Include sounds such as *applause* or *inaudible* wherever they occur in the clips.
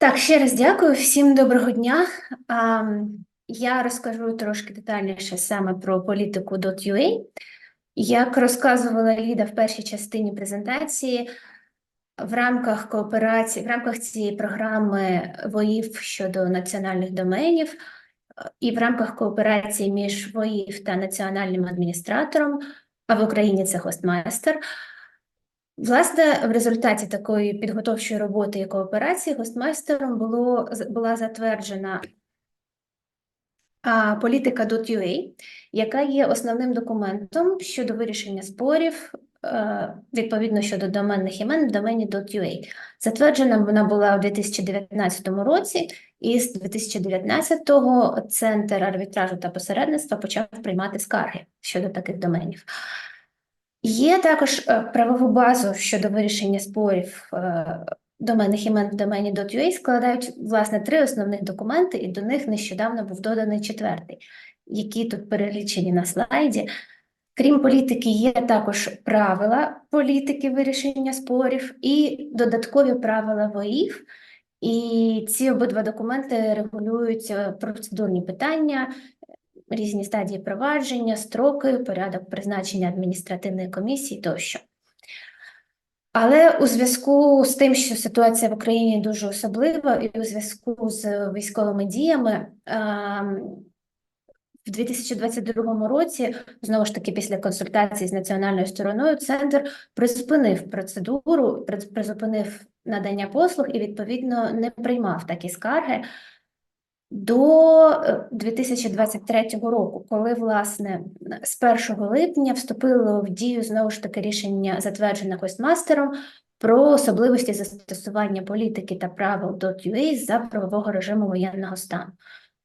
Так, ще раз дякую, всім доброго дня. А, Я розкажу трошки детальніше саме про політику .ua. Як розказувала Ліда в першій частині презентації, в рамках кооперації, в рамках цієї програми ВОІФ щодо національних доменів і в рамках кооперації між ВОІФ та національним адміністратором, а в Україні це хостмайстер, Власне, в результаті такої підготовчої роботи і кооперації гостмайстером було, була затверджена політика .ua, яка є основним документом щодо вирішення спорів, е, відповідно щодо доменних імен в домені .ua. Затверджена вона була у 2019 році, і з 2019-го Центр арбітражу та посередництва почав приймати скарги щодо таких доменів. Є також е, правову базу щодо вирішення спорів е, доменних імен в домені .ua складають, власне, три основних документи, і до них нещодавно був доданий четвертий, які тут перелічені на слайді. Крім політики, є також правила політики вирішення спорів і додаткові правила ВОІФ. І ці обидва документи регулюють е, процедурні питання, різні стадії провадження, строки, порядок призначення адміністративної комісії тощо. Але у зв'язку з тим, що ситуація в Україні дуже особлива, і у зв'язку з військовими діями, в 2022 році, знову ж таки, після консультації з національною стороною, центр призупинив процедуру, призупинив надання послуг і, відповідно, не приймав такі скарги до е, 2023 року, коли, власне, з 1 липня вступило в дію знову ж таки рішення, затверджене хостмастером, про особливості застосування політики та правил .ua за правового режиму воєнного стану.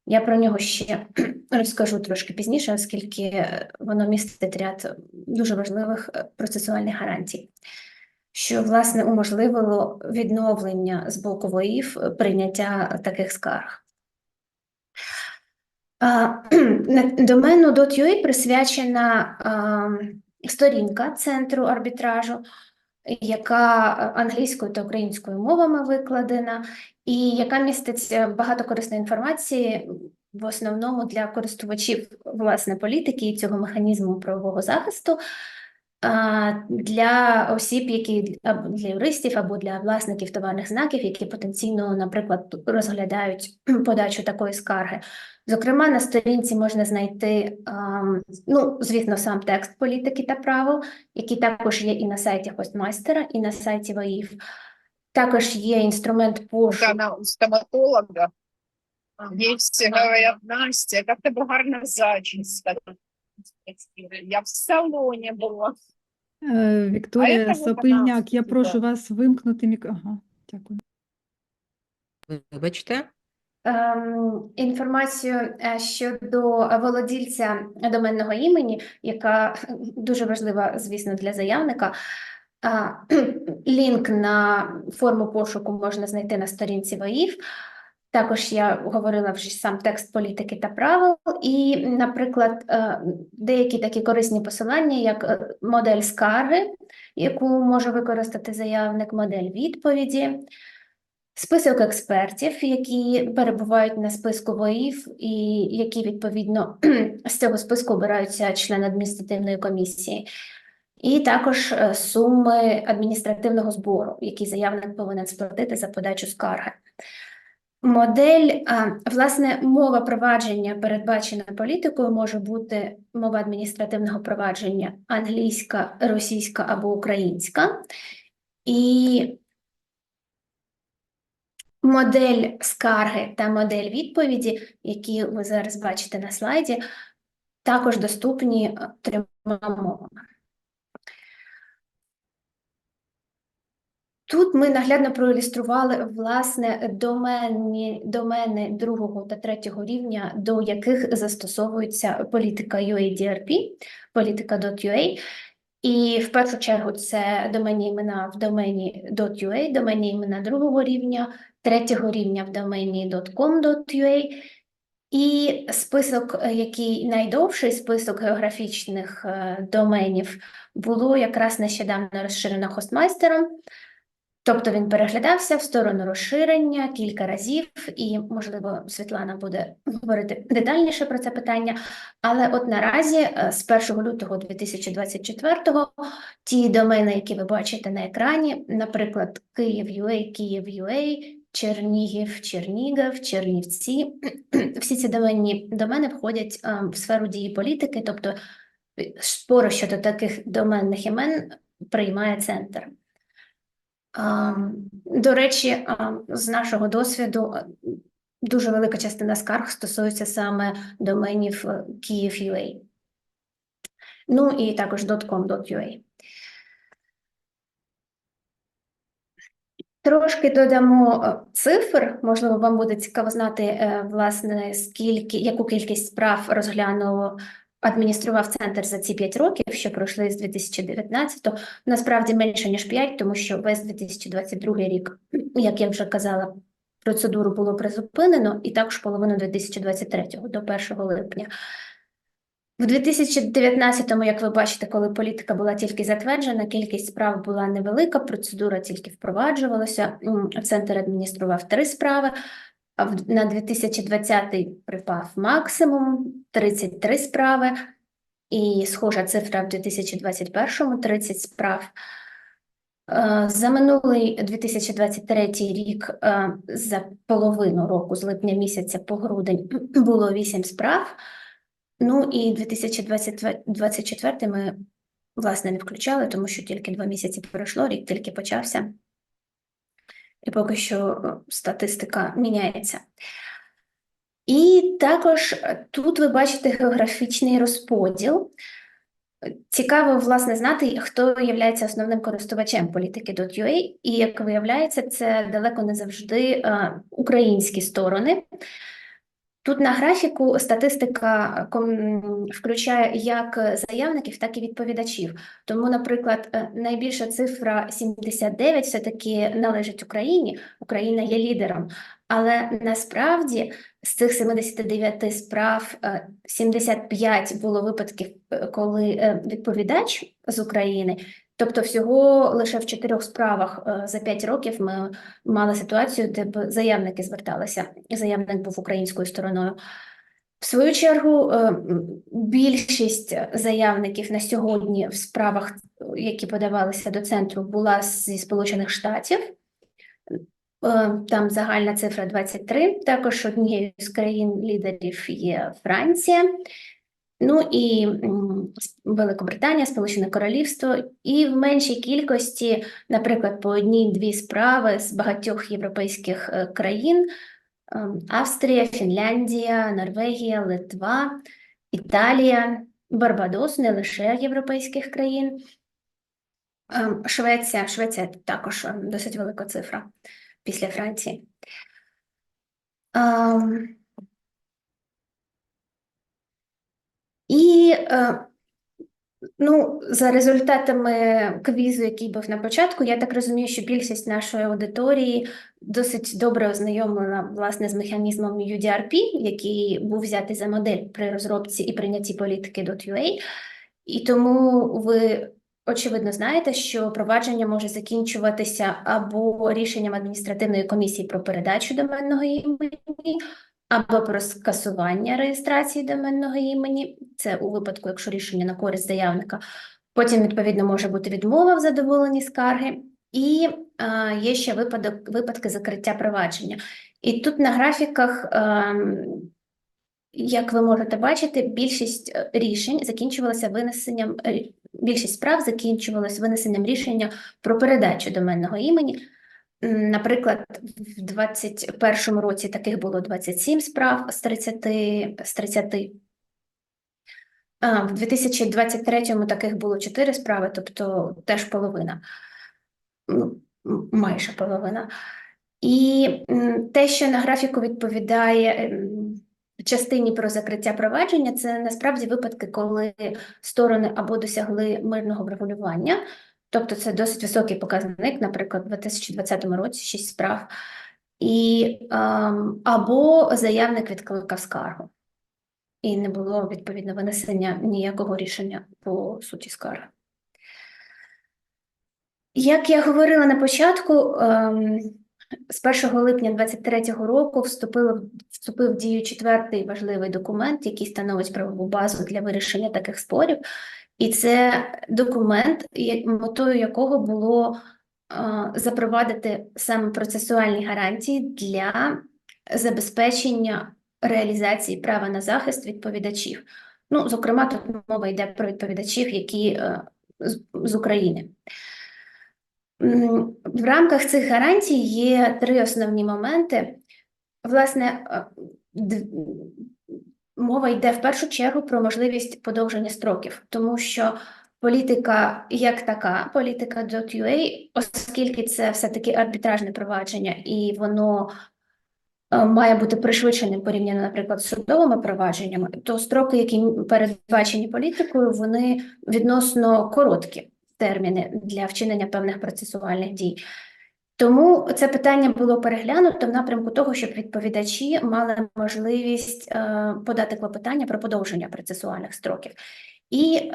Я про нього ще *clears throat* розкажу трошки пізніше, оскільки е, воно містить ряд дуже важливих е, процесуальних гарантій, що, власне, уможливило відновлення з боку е, прийняття таких скарг. *clears throat* Домену .ua присвячена сторінка центру арбітражу, яка англійською та українською мовами викладена, і яка містить е, багато корисної інформації, в основному для користувачів власне політики і цього механізму правового захисту. Для осіб, які для юристів або для власників товарних знаків, які потенційно, наприклад, розглядають *clears throat* подачу такої скарги. Зокрема, на сторінці можна знайти, ну, звісно, сам текст політики та правил, який також є і на сайті хостмайстера, і на сайті ВАІФ. Також є інструмент пошуку. Стоматолога. Ей все говорят, Настя, как тебе гарна зачіска. Я в салоні була. Е, Вікторія Сапильняк, я прошу вас вимкнути мік... Ага, дякую. Вибачте. Ем, інформацію е, щодо володільця доменного імені, яка дуже важлива, звісно, для заявника. *clears throat* Лінк на форму пошуку можна знайти на сторінці ВАІФ. Також я говорила вже сам текст політики та правил, і, наприклад, е, деякі такі корисні посилання, як е, модель скарги, яку може використати заявник, модель відповіді, список експертів, які перебувають на списку ВОІФ, і які відповідно *clears throat* з цього списку обираються члени адміністративної комісії. І також е, суми адміністративного збору, які заявник повинен сплатити за подачу скарги. Модель, власне, мова провадження, передбачена політикою, може бути мова адміністративного провадження англійська, російська або українська. І модель скарги та модель відповіді, які ви зараз бачите на слайді, також доступні е, трьома мовами. Тут ми наглядно проілюстрували власне домені, домени другого та третього рівня, до яких застосовується політика UADRP, політика.ua. І в першу чергу це доменні імена в домені .ua, доменні імена другого рівня, третього рівня в домені .com.ua. І список, який найдовший список географічних е, доменів, було якраз нещодавно розширено хостмайстером. Тобто він переглядався в сторону розширення кілька разів, і, можливо, Світлана буде говорити детальніше про це питання. Але от наразі, е, з 1 лютого 2024-го, ті домени, які ви бачите на екрані, наприклад, Київ.ua, Київ.ua, Чернігів, Чернігів, Чернівці, *clears throat* всі ці доменні домени входять е, в сферу дії політики, тобто е, спори щодо таких доменних імен приймає центр. Ам, До речі, з нашого досвіду е, дуже велика частина скарг стосується саме доменів е, Київ.ua. Ну і також .com.ua. Трошки додамо е, цифр, можливо, вам буде цікаво знати, власне, скільки, яку кількість справ розглянуло, адміністрував центр за ці 5 років, що пройшли з 2019-го. Насправді менше, ніж 5, тому що весь 2022 рік, як я вже казала, процедуру було призупинено, і також половину 2023-го, до 1 липня. В 2019-му, як ви бачите, коли політика була тільки затверджена, кількість справ була невелика, процедура тільки впроваджувалася. Центр адміністрував три справи, на 2020 припав максимум 33 справи, і схожа цифра в 2021 – 30 справ. Е, За минулий 2023 рік, е, за половину року, з липня місяця по грудень, *clears throat* було 8 справ. Ну і 2024 ми, власне, не включали, тому що тільки два місяці пройшло, рік тільки почався. І поки що е, статистика міняється. І також е, тут ви бачите географічний розподіл. Цікаво, власне, знати, хто є основним користувачем політики.ua, і, як виявляється, це далеко не завжди е, українські сторони. Тут на графіку статистика включає як заявників, так і відповідачів. Тому, наприклад, е, найбільша цифра 79 все-таки належить Україні. Україна є лідером. Але насправді з цих 79 справ е, 75 було випадків, е, коли е, відповідач з України. Тобто, всього лише в чотирьох справах е, за 5 років ми мали ситуацію, де б заявники зверталися. Заявник був українською стороною. В свою чергу, е, більшість заявників на сьогодні в справах, які подавалися до центру, була зі Сполучених Штатів. Е, Там загальна цифра 23. Також однією з країн-лідерів є Франція. Ну і Великобританія, Сполучене Королівство, і в меншій кількості, наприклад, по одній-дві справи з багатьох європейських е, країн: ем, Австрія, Фінляндія, Норвегія, Литва, Італія, Барбадос, не лише європейських країн. Ем, Швеція, Швеція також ем, досить велика цифра після Франції. Ем, І е, ну, за результатами квізу, який був на початку, я так розумію, що більшість нашої аудиторії досить добре ознайомлена власне з механізмом UDRP, який був взятий за модель при розробці і прийнятті політики .ua. І тому ви очевидно знаєте, що провадження може закінчуватися або рішенням адміністративної комісії про передачу доменного імені, або про скасування реєстрації доменного імені. Це у випадку, якщо рішення на користь заявника. Потім, відповідно, може бути відмова в задоволенні скарги. І а, є ще випадок, випадки закриття провадження. І тут на графіках, ем, як ви можете бачити, більшість е, рішень закінчувалася винесенням, е, більшість справ закінчувалася винесенням рішення про передачу доменного імені. Наприклад, в 2021 році таких було 27 справ з 30, з 30. А, в 2023 таких було 4 справи, тобто теж половина, ну, майже половина. І те, що на графіку відповідає ем, частині про закриття провадження, це насправді випадки, коли сторони або досягли мирного врегулювання, тобто це досить високий показник, наприклад, у 2020 році 6 справ, і, ем, або заявник відкликав скаргу. І не було відповідно винесення ніякого рішення по суті скарги. Як я говорила на початку, ем, з 1 липня 2023 року вступив, вступив в дію четвертий важливий документ, який становить правову базу для вирішення таких спорів. І це документ, метою якого було запровадити саме процесуальні гарантії для забезпечення реалізації права на захист відповідачів. Ну, зокрема, тут мова йде про відповідачів, які е, з, України. В рамках цих гарантій є три основні моменти. Власне, е, мова йде в першу чергу про можливість подовження строків, тому що політика як така, політика .ua, оскільки це все-таки арбітражне провадження, і воно е, має бути пришвидшеним порівняно, наприклад, з судовими провадженнями, то строки, які передбачені політикою, вони відносно короткі терміни для вчинення певних процесуальних дій. Тому це питання було переглянуто в напрямку того, щоб відповідачі мали можливість е, подати клопотання про подовження процесуальних строків. І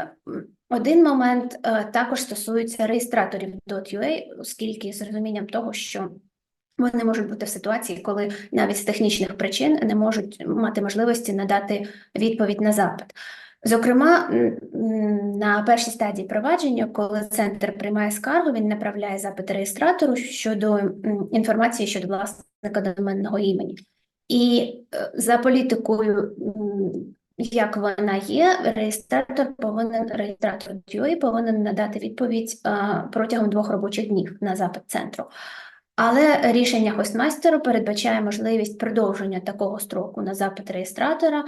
один момент е, також стосується реєстраторів .ua, оскільки з розумінням того, що вони можуть бути в ситуації, коли навіть з технічних причин не можуть мати можливості надати відповідь на запит. Зокрема, на першій стадії провадження, коли центр приймає скаргу, він направляє запит реєстратору щодо інформації щодо власника доменного імені. І е, за політикою, як вона є, реєстратор повинен реєстратор DUI повинен надати відповідь протягом двох робочих днів на запит центру. Але рішення хостмайстеру передбачає можливість продовження такого строку на запит реєстратора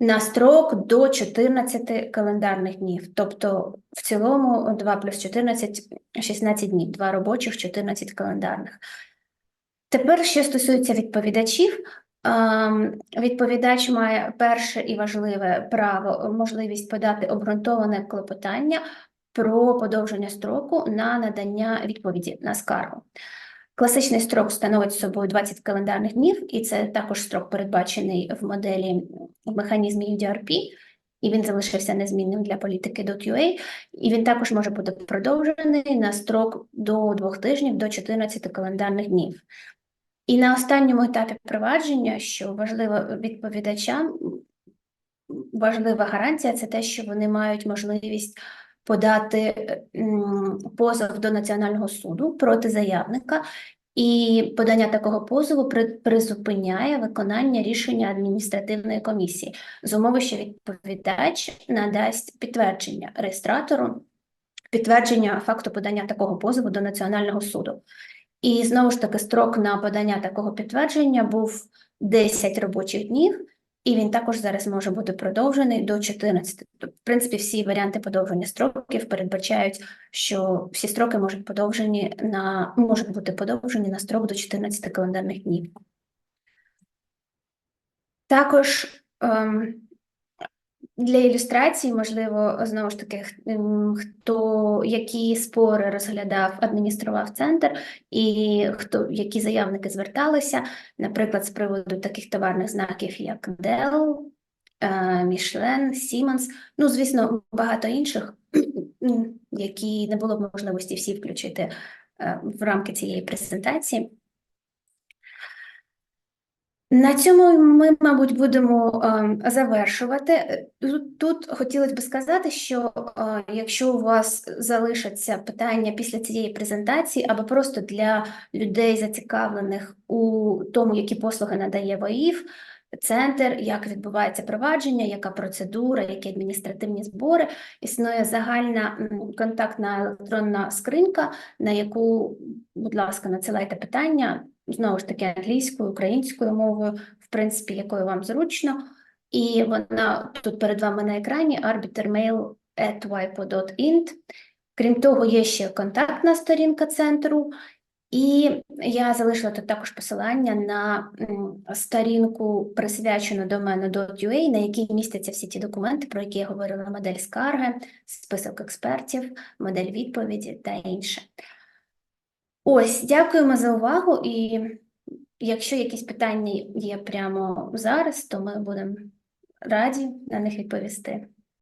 на строк до 14 календарних днів. Тобто в цілому 2 плюс 14 – 16 днів, 2 робочих, 14 календарних. Тепер, що стосується відповідачів, ем, відповідач має перше і важливе право, можливість подати обґрунтоване клопотання про подовження строку на надання відповіді на скаргу. Класичний строк становить собою 20 календарних днів, і це також строк передбачений в моделі в механізмі UDRP, і він залишився незмінним для політики .ua, і він також може бути продовжений на строк до двох тижнів, до 14 календарних днів. І на останньому етапі провадження, що важливо відповідачам, важлива гарантія це те, що вони мають можливість подати позов до Національного суду проти заявника, і подання такого позову призупиняє виконання рішення адміністративної комісії з умови, що відповідач надасть підтвердження реєстратору, підтвердження факту подання такого позову до Національного суду. І знову ж таки строк на подання такого підтвердження був 10 робочих днів, і він також зараз може бути продовжений до 14. Тобто, В принципі, всі варіанти подовження строків передбачають, що всі строки можуть подовжені на можуть бути подовжені на строк до 14 календарних днів. Також ем, для ілюстрації, можливо, знову ж таки, ем, хто які спори розглядав, адміністрував центр, і хто які заявники зверталися, наприклад, з приводу таких товарних знаків, як Dell, Michelin, Siemens, ну, звісно, багато інших, *clears throat* які не було б можливості всі включити е, в рамки цієї презентації. На цьому ми, мабуть, будемо е, завершувати. Тут, тут хотілося б сказати, що е, якщо у вас залишаться питання після цієї презентації, або просто для людей, зацікавлених у тому, які послуги надає ВАІФ, центр, як відбувається провадження, яка процедура, які адміністративні збори, існує загальна контактна електронна скринька, на яку, будь ласка, надсилайте питання знову ж таки англійською, українською мовою, в принципі, якою вам зручно. І вона тут перед вами на екрані arbitermail.wipo.int. Крім того, є ще контактна сторінка центру, і я залишила тут також посилання на сторінку, присвячену домену .ua, на якій містяться всі ті документи, про які я говорила, модель скарги, список експертів, модель відповіді та інше. Ось, дякуємо за увагу. І якщо якісь питання є прямо зараз, то ми будемо раді на них відповісти.